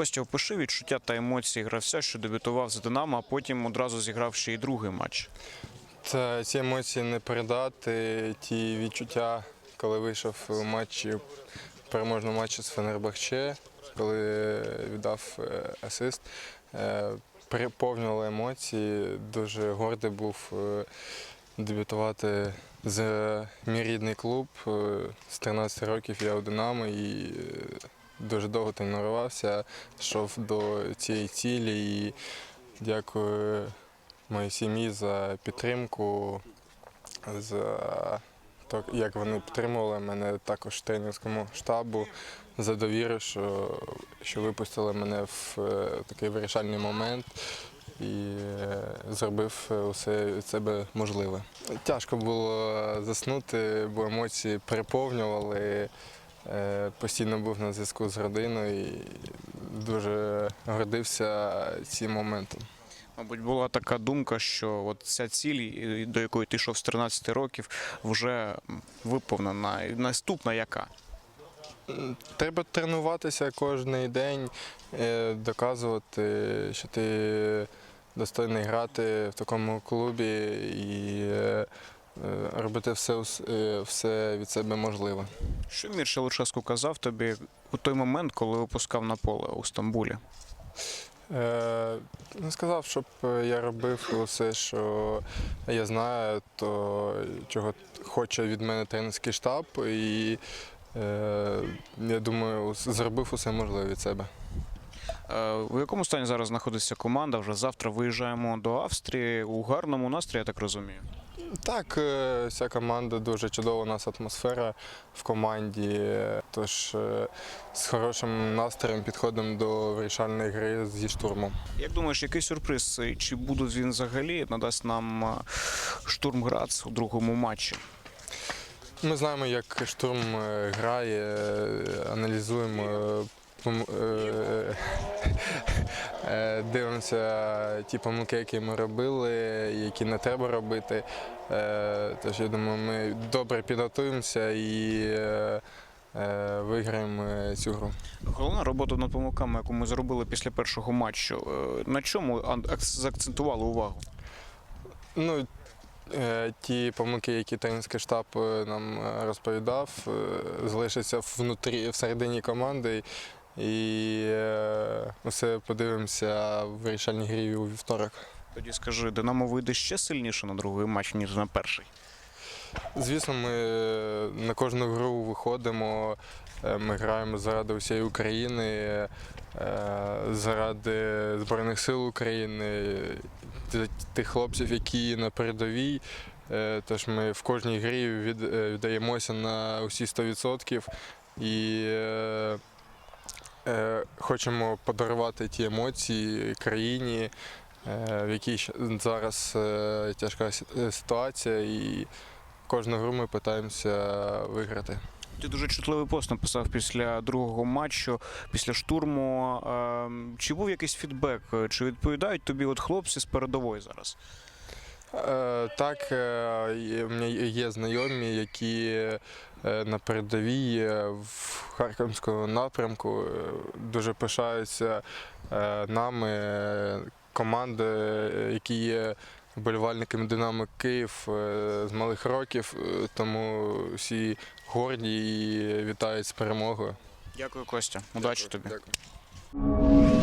Костя, опиши відчуття та емоції гравця, що дебютував за Динамо, а потім одразу зіграв ще й другий матч. Та ці емоції не передати, ті відчуття, коли вийшов у матчі, переможному матчі з Фенербахче, коли віддав е, асист, е, переповнювали емоції. Дуже гордий був е, дебютувати за мій рідний клуб. З 13 років я у Динамо і дуже довго тренувався, йшов до цієї цілі і дякую моїй сім'ї за підтримку, за те, як вони підтримували мене також тренерському штабу, за довіру, що, що випустили мене в е, такий вирішальний момент і е, зробив усе від себе можливе. Тяжко було заснути, бо емоції переповнювали. Е, Постійно був на зв'язку з родиною і дуже гордився цим моментом. Мабуть, була така думка, що от ця ціль, до якої ти йшов з 13 років, вже виповнена. Наступна яка? Треба тренуватися кожен день, е, доказувати, що ти достойний грати в такому клубі і робити все, е, все від себе можливе. Що Мірча Луческу казав тобі у той момент, коли випускав на поле у Стамбулі? Е, Не сказав, щоб я робив усе, що я знаю, то чого хоче від мене тренерський штаб, і е, я думаю, зробив усе можливе від себе. Е, У якому стані зараз знаходиться команда? Вже завтра виїжджаємо до Австрії у гарному настрої, я так розумію. Так, е, вся команда дуже чудова у нас атмосфера в команді. е, Тож е, з хорошим настроєм підходимо до вирішальної гри зі штурмом. Як думаєш, який сюрприз? Чи буде він взагалі надасть нам е, штурм Грац у другому матчі? Ми знаємо, як штурм е, грає, е, аналізуємо. Е, Дивимося ті помилки, які ми робили, які не треба робити. Е, Тож я думаю, ми добре підготуємося і е, виграємо цю гру. Головна робота над помилками, яку ми зробили після першого матчу. На чому заакцентували увагу? Ну, ті помилки, які тренерський штаб нам розповідав, залишаться внутрі, всередині команди. І е, усе подивимося в вирішальній грі у вівторок. Тоді скажи, Динамо вийде ще сильніше на другий матч, ніж на перший. Звісно, ми е, на кожну гру виходимо. е, Ми граємо заради всієї України, заради Збройних сил України, тих хлопців, які на передовій. Тож ми в кожній грі віддаємося на усі 100% і хочемо подарувати ті емоції країні, е, в якій зараз е, тяжка е, ситуація, і кожну гру ми намагаємося виграти. Ти дуже чутливий пост написав після другого матчу, після штурму. Ем, Чи був якийсь фідбек? Чи відповідають тобі от хлопці з передової зараз? Е, Так, е, є- мене є знайомі, які е, на передовій в Харківському напрямку дуже пишаються нами, команди, які є вболівальниками Динамо Київ з малих років, тому всі горді і вітають з перемогою. Дякую, Костя. Удачі тобі. Дякую.